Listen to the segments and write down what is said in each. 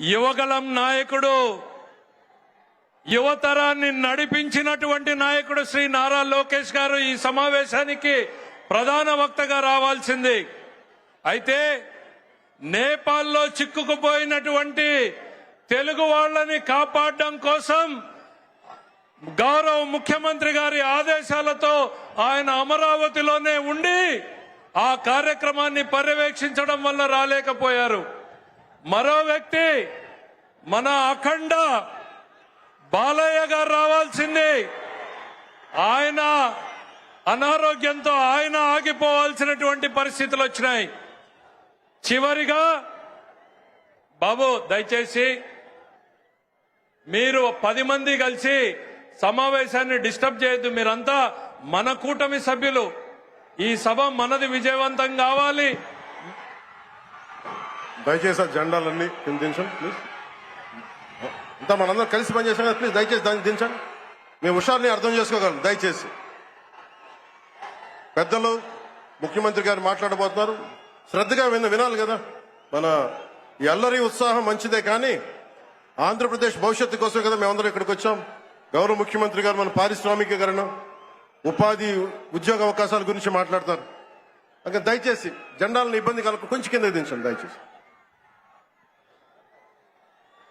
యువగలం నాయకుడు యువతరాన్ని నడిపించినటువంటి నాయకుడు శ్రీ నారా లోకేష్ గారు ఈ సమావేశానికి ప్రధాన వక్తగా రావాల్సింది. అయితే నేపాల్లో చిక్కుకుపోయినటువంటి తెలుగు వాళ్ళని కాపాడడం కోసం గౌరవ ముఖ్యమంత్రి గారి ఆదేశాలతో ఆయన అమరావతిలోనే ఉండి ఆ కార్యక్రమాన్ని పర్యవేక్షించడం వల్ల రాలేకపోయారు. మరో వ్యక్తి మన అఖండ బాలయ్య గారు రావాల్సింది. ఆయన అనారోగ్యంతో ఆయన ఆగిపోవాల్సినటువంటి పరిస్థితులు వచ్చినాయి. చివరిగా బాబు దయచేసి మీరు పది మంది కలిసి సమావేశాన్ని డిస్టర్బ్ చేయొద్దు. మీరంతా మన కూటమి సభ్యులు. ఈ సభ మనది విజయవంతం కావాలి. దయచేసి ఆ జెండాలన్నీ కింద దించండి ప్లీజ్ అంతా మనందరం కలిసి పనిచేసాం కదా ప్లీజ్ దయచేసి దాన్ని దించండి. మేము హుషారుని అర్థం చేసుకోగలం దయచేసి. పెద్దలు ముఖ్యమంత్రి గారు మాట్లాడబోతున్నారు. శ్రద్ధగా విన్న వినాలి కదా మన ఎల్లరి అల్లరి ఉత్సాహం మంచిదే కానీ ఆంధ్రప్రదేశ్ భవిష్యత్తు కోసం కదా మేమందరం ఇక్కడికి వచ్చాం. గౌరవ ముఖ్యమంత్రి గారు మన పారిశ్రామికీకరణ ఉపాధి ఉద్యోగ అవకాశాల గురించి మాట్లాడతారు. ఇంకా దయచేసి జెండాలను ఇబ్బంది కలప కొంచెం కింద దించండి దయచేసి.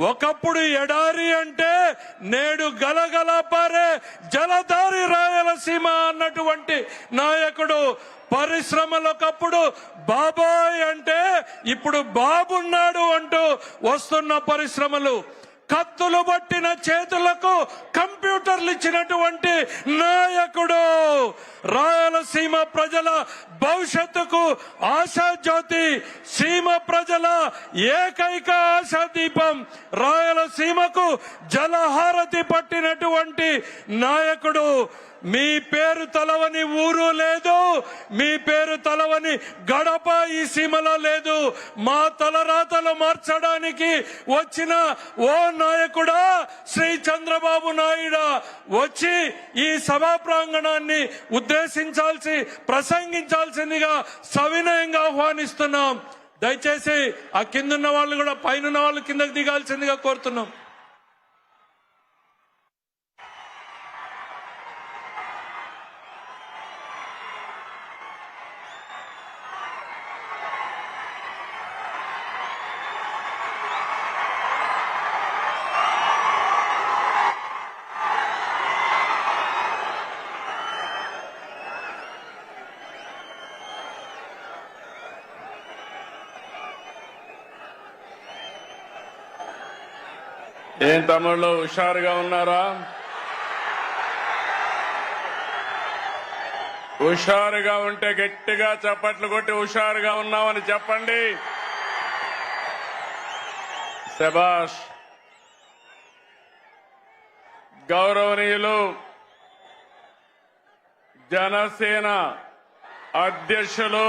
ఒకప్పుడు ఎడారి అంటే నేడు గలగల పారే జలధారి రాయలసీమ అన్నటువంటి నాయకుడు పరిశ్రమలు ఒకప్పుడు బాబాయ్ అంటే ఇప్పుడు బాబున్నాడు అంటూ వస్తున్న పరిశ్రమలు. కత్తులు పట్టిన చేతులకు కంప్యూటర్లు ఇచ్చినటువంటి నాయకుడు రాయలసీమ ప్రజల భవిష్యత్తుకు ఆశాజ్యోతి సీమ ప్రజల ఏకైక ఆశాదీపం రాయలసీమకు జలహారతి పట్టినటువంటి నాయకుడు. మీ పేరు తలవని ఊరు లేదు మీ పేరు తలవని గడప ఈ సీమలో లేదు. మా తలరాతలు మార్చడానికి వచ్చిన ఓ నాయకుడా శ్రీ చంద్రబాబు నాయుడు. వచ్చి ఈ సభా ప్రాంగణాన్ని ఉద్దేశించాల్సి ప్రసంగించాల్సిందిగా సవినయంగా ఆహ్వానిస్తున్నాం. దయచేసి ఆ కిందున్న వాళ్ళు కూడా పైన వాళ్ళు కిందకి దిగాల్సిందిగా కోరుతున్నాం. ఏం తమ్ముళ్ళు హుషారుగా ఉన్నారా? హుషారుగా ఉంటే గట్టిగా చప్పట్లు కొట్టి హుషారుగా ఉన్నామని చెప్పండి. శభాష్ గౌరవనీయులు జనసేన అధ్యక్షులు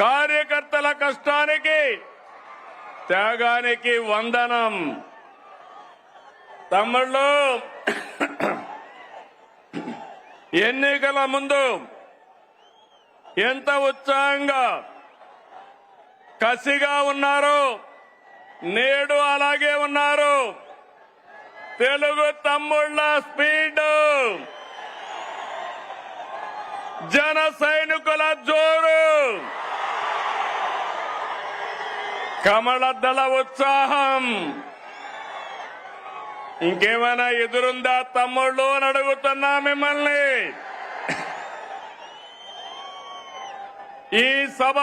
కార్యకర్తల కష్టానికి త్యాగానికి వందనం. తమ్ముళ్ళు ఎన్నికల ముందు ఎంత ఉత్సాహంగా కసిగా ఉన్నారు నేడు అలాగే ఉన్నారు. తెలుగు తమ్ముళ్ళ స్పీడ్. జన సైనికుల జోరు. కమలదళ ఉత్సాహం. ఇంకేమైనా ఎదురుందా తమ్ముళ్ళు అని అడుగుతున్నా మిమ్మల్ని. ఈ సభ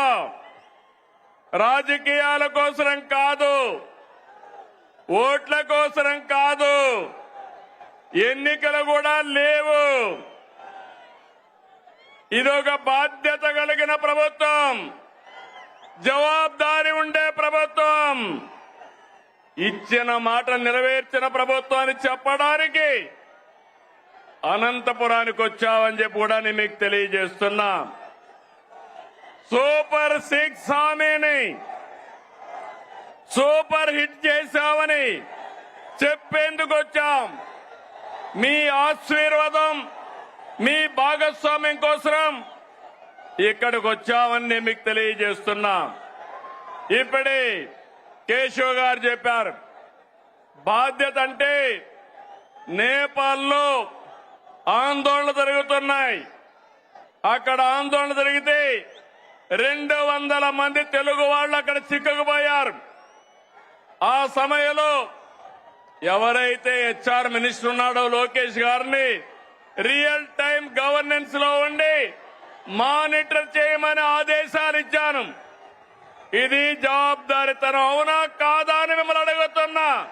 రాజకీయాల కోసరం కాదు ఓట్ల కోసరం కాదు ఎన్నికలు కూడా లేవు. ఇదొక బాధ్యత కలిగిన ప్రభుత్వం. జవాబారి ఉండే ప్రభుత్వం. ఇచ్చిన మాట నెరవేర్చిన ప్రభుత్వాన్ని చెప్పడానికి అనంతపురానికి వచ్చావని చెప్పి కూడా నేను మీకు తెలియజేస్తున్నా. సూపర్ సిక్స్ హామీని సూపర్ హిట్ చేశామని చెప్పేందుకు వచ్చాం. మీ ఆశీర్వాదం మీ భాగస్వామ్యం కోసం ఇక్కడికి వచ్చామని నేను మీకు తెలియజేస్తున్నా. ఇప్పుడే కేశవ్ గారు చెప్పారు బాధ్యత అంటే నేపాల్లో ఆందోళన జరుగుతున్నాయి. అక్కడ ఆందోళన జరిగితే రెండు వందల మంది తెలుగు వాళ్ళు అక్కడ చిక్కుకుపోయారు. ఆ సమయంలో ఎవరైతే హెచ్ఆర్ మినిస్టర్ ఉన్నాడో లోకేష్ గారిని రియల్ టైం గవర్నెన్స్లో ఉండి మానిటర్ చేయమని ఆదేశాలు ఇచ్చాను. ఇది జవాబుదారితనం. అవునా? కాదా అని మిమ్మల్ని అడుగుతున్నా.